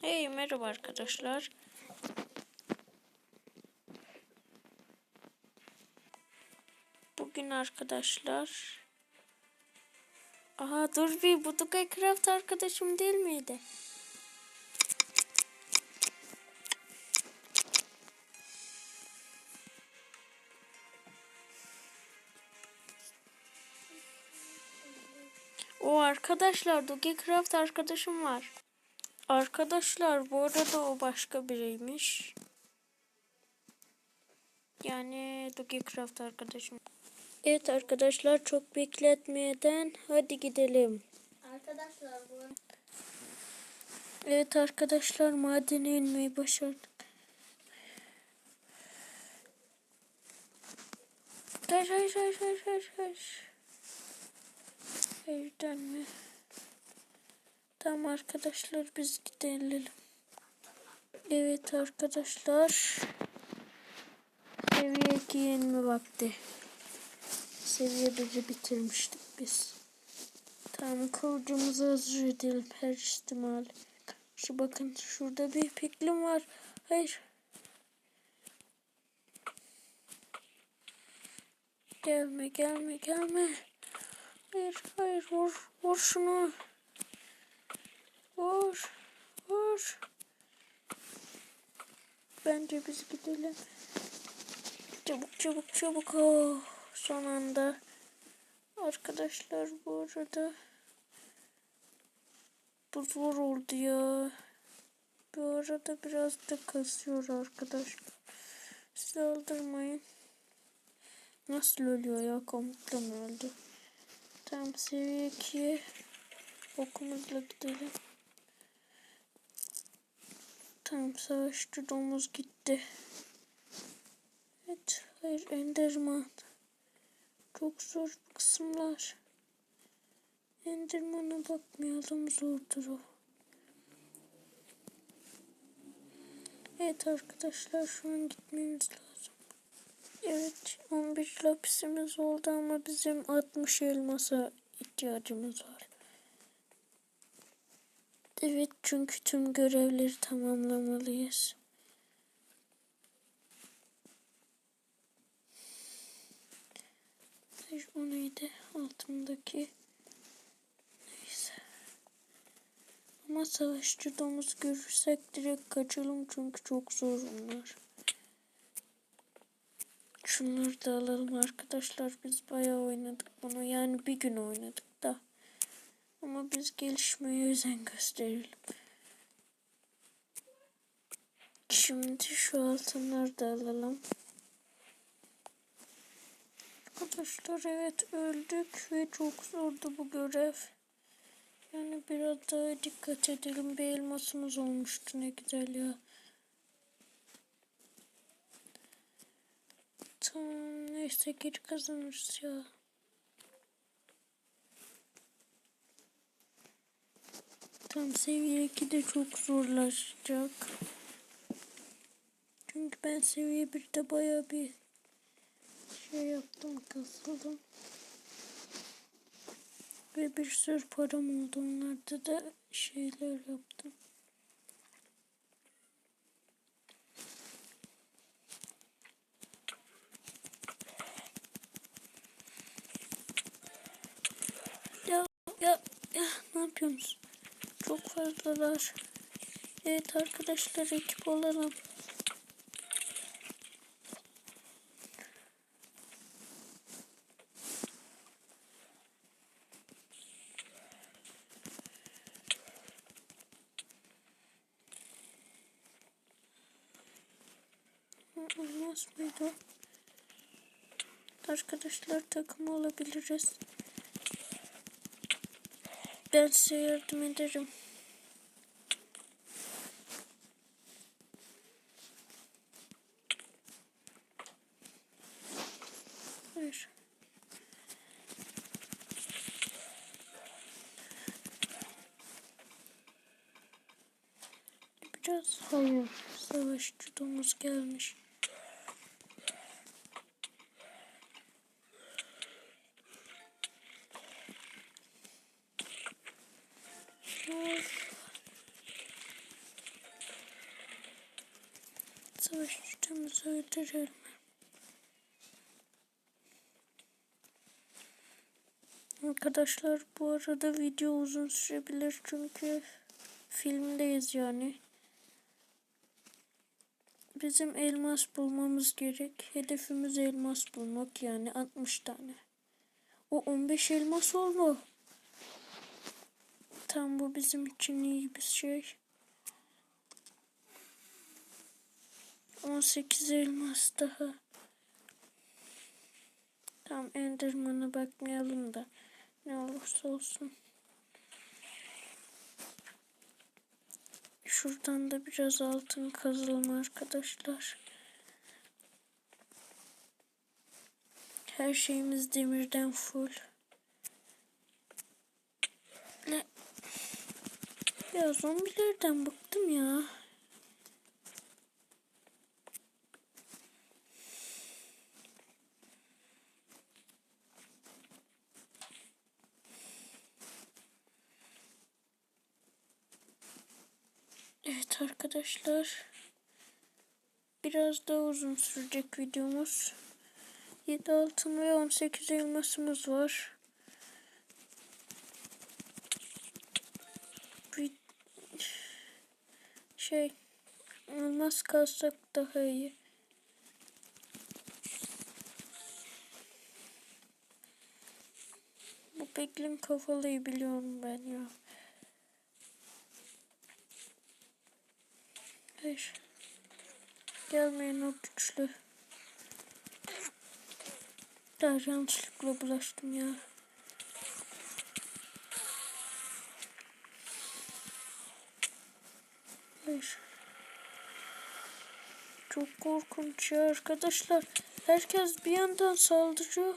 Hey merhaba arkadaşlar. Bugün arkadaşlar Aha dur bir bu Craft arkadaşım değil miydi? Arkadaşlar Dugay Craft arkadaşım var. Arkadaşlar bu arada o başka biriymiş. Yani Dugay Craft arkadaşım. Evet arkadaşlar çok bekletmeden hadi gidelim. Arkadaşlar bu Evet arkadaşlar madene inmeyi başardık. Hayır hayır hayır hayır hayır hayır. Hayır dönme. Tamam arkadaşlar biz gidelim. Evet arkadaşlar. Seviye 2 yenme vakti. Seviye 1'i bitirmiştik biz. Tamam kılıcımızı hazır edelim her ihtimal. Şu bakın şurada bir piklim var. Hayır. Gelme gelme gelme. Hayır hayır vur vur şunu. Vur vur. Bence biz gidelim. Çabuk çabuk çabuk. Oh, son anda. Arkadaşlar bu arada bu zor oldu ya. Bu arada biraz da kasıyor arkadaşlar. Siz aldırmayın. Nasıl ölüyor ya? Komutla mı öldü? Tamam seviye 2'ye okumuzla gidelim. Tamam savaşçı domuz gitti. Evet hayır Enderman. Çok zor bu kısımlar. Enderman'a bakmayalım zordur o. Evet arkadaşlar şu an gitmemiz lazım. Evet 11 lapisimiz oldu ama bizim 60 elmasa ihtiyacımız var. Evet çünkü tüm görevleri tamamlamalıyız. O neydi altındaki? Neyse. Ama savaşçı domuz görürsek direkt kaçalım çünkü çok zor onlar. Şunları da alalım arkadaşlar. Biz bayağı oynadık bunu. Yani bir gün oynadık da. Ama biz gelişmeye özen gösterelim. Şimdi şu altınları da alalım. Arkadaşlar evet öldük ve çok zordu bu görev. Yani biraz daha dikkat edelim. Bir elmasımız olmuştu ne güzel ya. Tamam neyse geri kazanırız ya. Tam seviye 2 de çok zorlaşacak. Çünkü ben seviye 1'de baya bir şey yaptım kasıldım. Ve bir sürü param oldu. Onlarda da şeyler yaptım. Ya ya ne yapıyorsunuz? Çok fazlalar. Evet arkadaşlar ekip olalım. Olmaz mıydı? Arkadaşlar takım olabiliriz. Ben size yardım ederim. Hayır. Biraz hayır. Savaşçı domuz gelmiş. Savaşçımızı öldürelim. Arkadaşlar bu arada video uzun sürebilir çünkü filmdeyiz yani. Bizim elmas bulmamız gerek. Hedefimiz elmas bulmak yani 60 tane. O 15 elmas oldu. Tam bu bizim için iyi bir şey. 18 elmas daha. Tam Enderman'a bakmayalım da ne olursa olsun. Şuradan da biraz altın kazalım arkadaşlar. Her şeyimiz demirden full. Ne? Ya zombilerden bıktım ya. Arkadaşlar. Biraz daha uzun sürecek videomuz. 7 altın ve 18 elmasımız var. Bir şey elmas kalsak daha iyi. Bu peklin kafalıyı biliyorum ben ya. Hayır. Gelmeyin o güçlü. Daha yanlışlıkla bulaştım ya. Hayır. Çok korkunç ya arkadaşlar. Herkes bir yandan saldırıyor.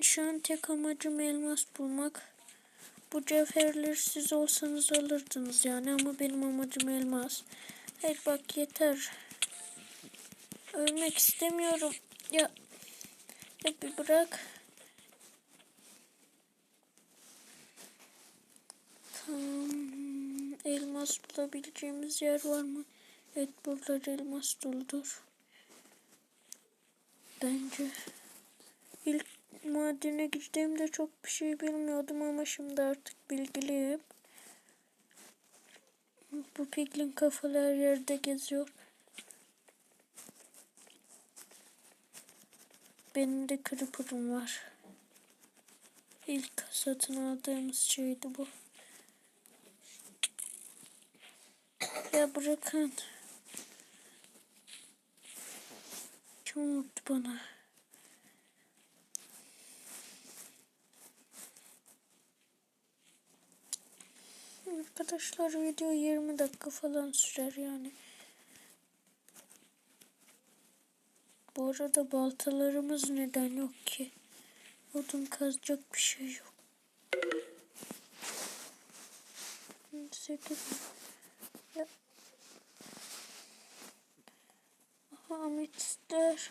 Şu an tek amacım elmas bulmak. Bu cevherleri siz olsanız alırdınız yani ama benim amacım elmas. Hayır bak yeter. Ölmek istemiyorum. Ya, ya bir bırak. Tamam. Elmas bulabileceğimiz yer var mı? Evet buralar elmas doludur. Bence madene gittiğimde çok bir şey bilmiyordum ama şimdi artık bilgiliyim. Bu piglin kafalı her yerde geziyor. Benim de creeper'ım var. İlk satın aldığımız şeydi bu. Ya bırakın. Kim unuttu bana? Arkadaşlar video 20 dakika falan sürer yani. Bu arada baltalarımız neden yok ki? Odun kazacak bir şey yok. 8 ya. Aha ametistler.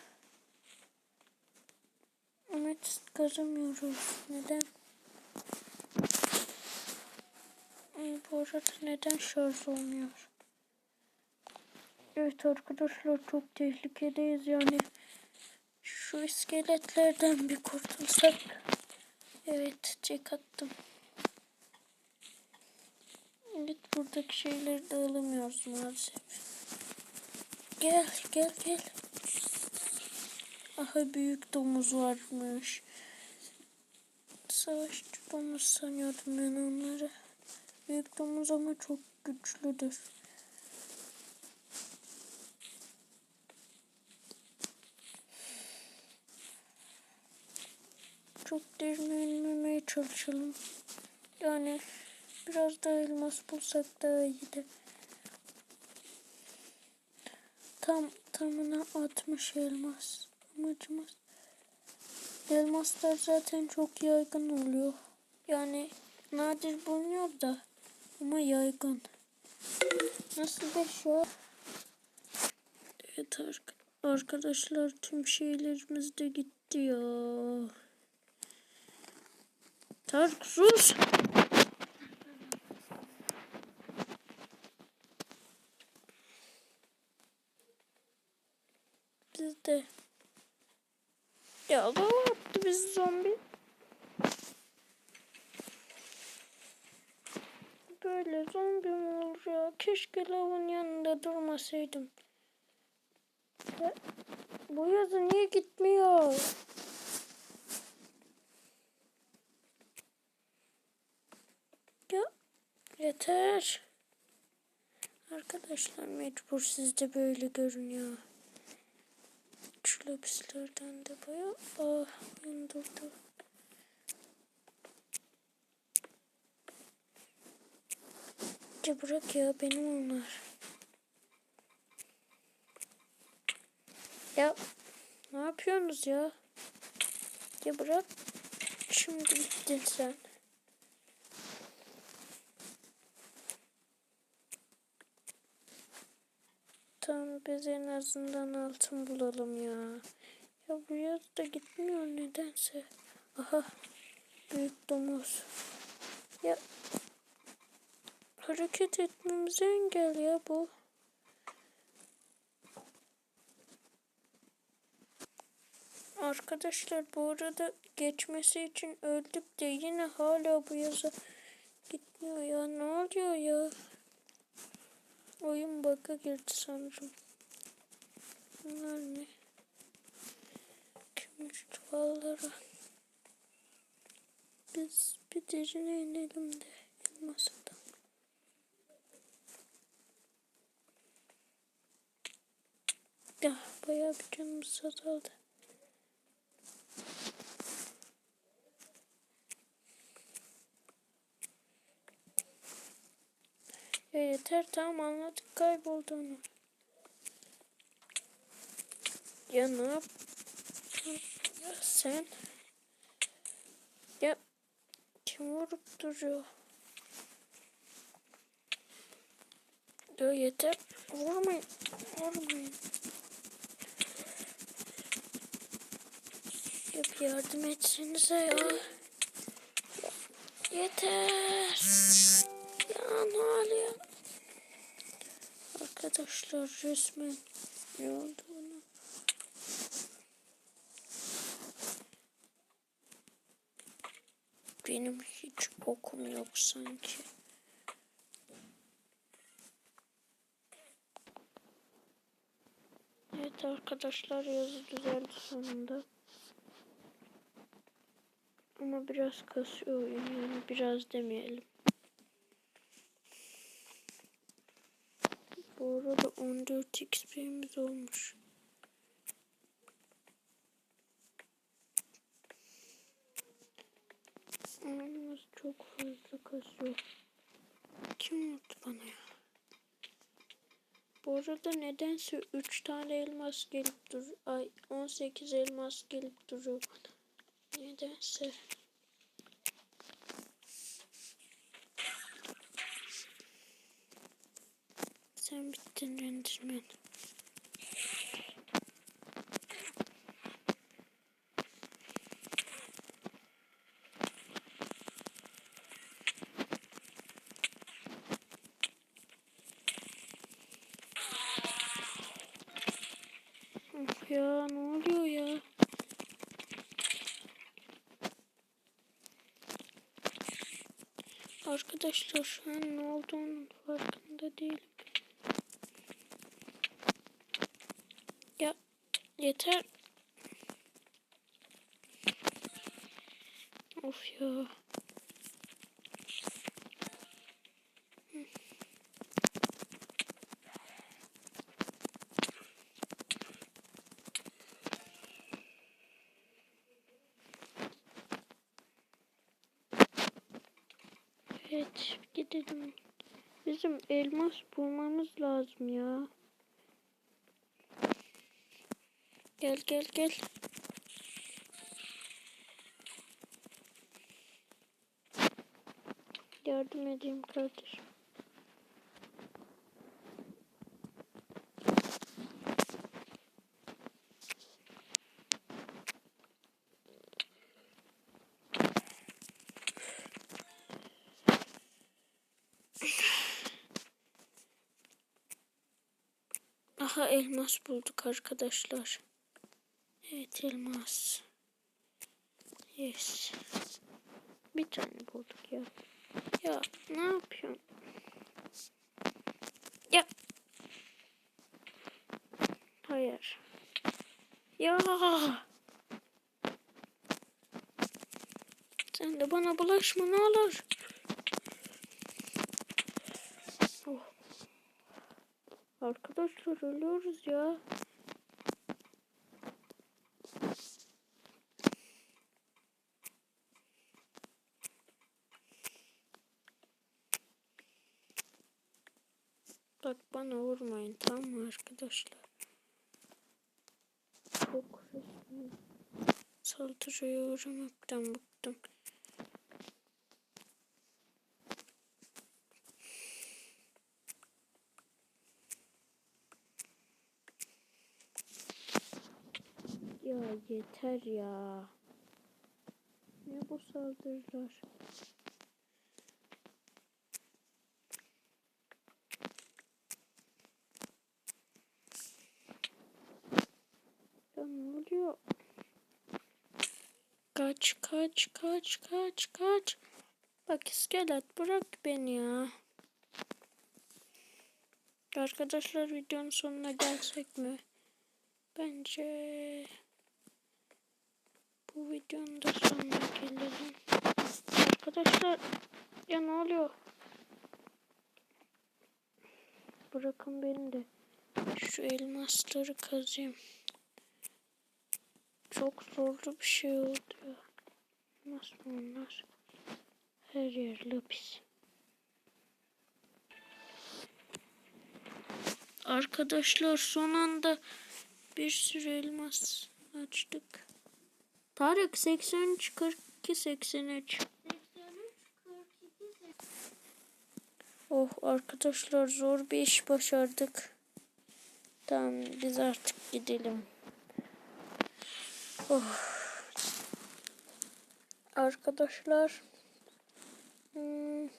Ametist kazamıyoruz. Neden? Arada neden şarj olmuyor? Evet arkadaşlar çok tehlikedeyiz yani. Şu iskeletlerden bir kurtulsak. Evet çek attım. Evet buradaki şeyleri de alamıyoruz maalesef. Gel gel gel. Aha büyük domuz varmış. Savaşçı domuz sanıyordum ben onları. Büyük domuz ama çok güçlüdür. Çok derine çalışalım. Yani biraz daha elmas bulsak daha iyiydi. Tam tamına 60 elmas amacımız. Elmaslar zaten çok yaygın oluyor. Yani nadir bulunuyor da ama yaygın. Nasıl da şu? Evet arkadaşlar tüm şeylerimiz de gitti ya. Tarık sus. Biz de. Ya bu attı biz zombi. Keşke lavın yanında durmasaydım. Bu yazı niye gitmiyor? Ya yeter. Arkadaşlar mecbur sizde böyle görünüyor. Şu lapislerden de baya ah durdu. Ya bırak ya benim onlar. Ya ne yapıyorsunuz ya? Ya bırak. Şimdi bittin sen. Tamam biz en azından altın bulalım ya. Ya bu yaz da gitmiyor nedense. Aha büyük domuz. Ya hareket etmemize engel ya bu. Arkadaşlar bu arada geçmesi için öldük de yine hala bu yaza gitmiyor ya. Ne oluyor ya? Oyun bug'a girdi sanırım. Bunlar ne? Gümüş çuvallara. Biz bir derine inelim de elmasadan. Ya bayağı bir canımız azaldı. Ya yeter tamam anladık kaybolduğunu. Ya ne yap? Ya sen? Ya kim vurup duruyor? Ya yeter. Vurmayın. Vurmayın. Bir yardım etsenize ya. Yeter. Ya ne oluyor? Arkadaşlar resmen ne oldu ona? Benim hiç okum yok sanki. Evet arkadaşlar yazı düzeldi sonunda. Ama biraz kasıyor oyun yani biraz demeyelim. Bu arada 14 XP'miz olmuş. Yalnız çok fazla kasıyor. Kim vurdu bana ya? Bu arada nedense 3 tane elmas gelip dur. Ay 18 elmas gelip duruyor bana. Nedense. Sen bittin rendirmen. Ya ne oluyor ya? Arkadaşlar şu an ne olduğunu farkında değilim. Ya yeter. Of ya. Evet gidelim. Bizim elmas bulmamız lazım ya. Gel gel gel. Yardım edeyim kardeşim. Aha elmas bulduk arkadaşlar. Evet elmas. Yes. Bir tane bulduk ya. Ya ne yapıyorsun? Ya. Hayır. Ya. Sen de bana bulaşma ne olur. Oh. Arkadaşlar ölüyoruz ya. Bak bana vurmayın tamam mı arkadaşlar? Çok saldırıya uğramaktan bıktım. Ya yeter ya. Ne bu saldırılar? Ya? Kaç kaç kaç kaç kaç. Bak iskelet bırak beni ya. Arkadaşlar videonun sonuna gelsek mi? Bence bu videonun da sonuna gelelim. Arkadaşlar ya ne oluyor? Bırakın beni de şu elmasları kazayım. Çok zorlu bir şey oldu ya. Nasıl bunlar? Her yer lapis. Arkadaşlar son anda bir sürü elmas açtık. Tarık 83 42 83. Oh arkadaşlar zor bir iş başardık. Tamam biz artık gidelim. Oh. Arkadaşlar. Hmm.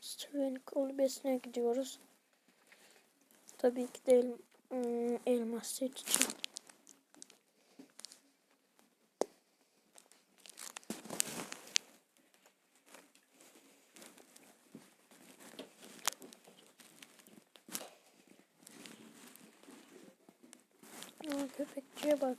Steven kulübesine gidiyoruz. Tabii ki de elmas set için. Aa, köpekçiye bak.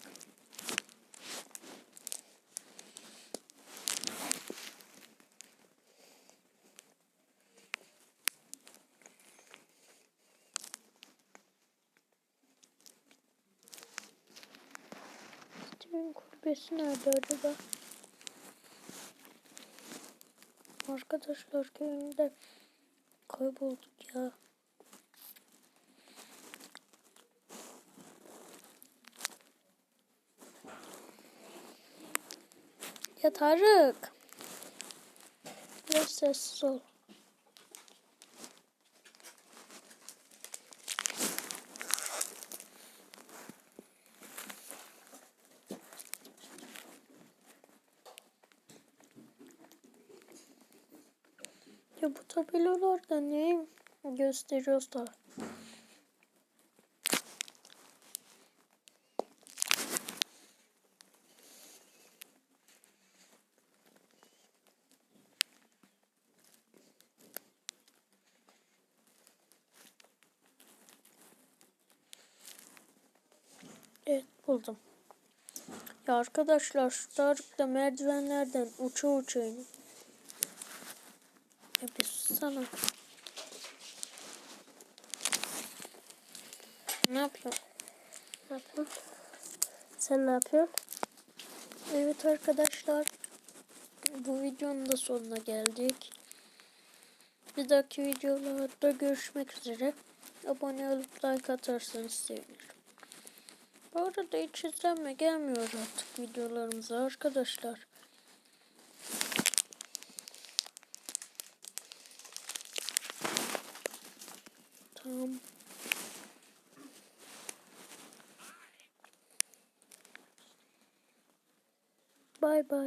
Kulübesi nerede acaba? Arkadaşlar köyünde kaybolduk ya. Ya Tarık. Biraz sessiz ol. Ya bu tabelalarda ne gösteriyorsa. Evet buldum. Ya arkadaşlar da merdivenlerden uça uça iniyor. Sussana. Ne yapıyorsun? Ne yapıyorsun? Sen ne yapıyorsun? Evet arkadaşlar. Bu videonun da sonuna geldik. Bir dahaki videolarda görüşmek üzere. Abone olup like atarsanız sevinirim. Bu arada hiç izlenme gelmiyor artık videolarımıza arkadaşlar. Bye bye.